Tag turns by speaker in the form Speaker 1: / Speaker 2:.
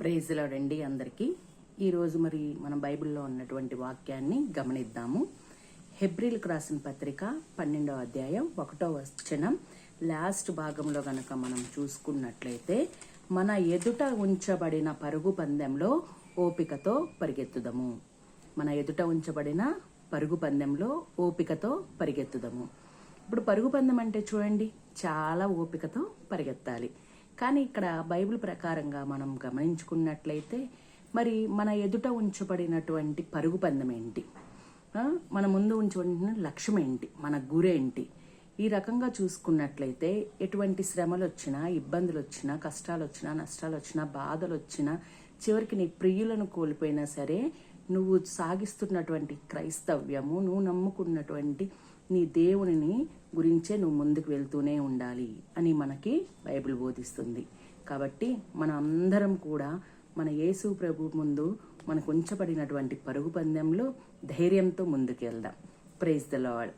Speaker 1: ప్రేజ్లాడండి అందరికీ. ఈరోజు మరి మన బైబిల్లో ఉన్నటువంటి వాక్యాన్ని గమనిద్దాము. హెబ్రిల్కి రాసిన పత్రిక పన్నెండవ అధ్యాయం ఒకటో వచనం. లాస్ట్ భాగంలో గనక మనం చూసుకున్నట్లయితే మన ఎదుట ఉంచబడిన పరుగు పందెంలో ఓపికతో పరిగెత్తుదము. మన ఎదుట ఉంచబడిన పరుగు పందెంలో ఓపికతో పరిగెత్తుదము. ఇప్పుడు పరుగు పందెం అంటే చూడండి చాలా ఓపికతో పరిగెత్తాలి. కానీ ఇక్కడ బైబిల్ ప్రకారంగా మనం గమనించుకున్నట్లయితే మరి మన ఎదుట ఉంచబడినటువంటి పరుగు పందెం ఏంటి? మన ముందు ఉంచబడిన లక్ష్యం ఏంటి? మన గురేంటి ఈ రకంగా చూసుకున్నట్లయితే ఎటువంటి శ్రమలు వచ్చినా ఇబ్బందులు వచ్చినా కష్టాలు వచ్చినా నష్టాలు వచ్చినా బాధలు వచ్చినా చివరికి నీ ప్రియులను కోల్పోయినా సరే నువ్వు సాగిస్తున్నటువంటి క్రైస్తవ్యము నువ్వు నమ్ముకున్నటువంటి నీ దేవునిని గురించే నువ్వు ముందుకు వెళ్తూనే ఉండాలి అని మనకి బైబిల్ బోధిస్తుంది. కాబట్టి మన అందరం కూడా మన యేసు ప్రభు ముందు మనకు ఉంచబడినటువంటి పరుగు పందెంలో ధైర్యంతో ముందుకు వెళ్దాం. Praise the lord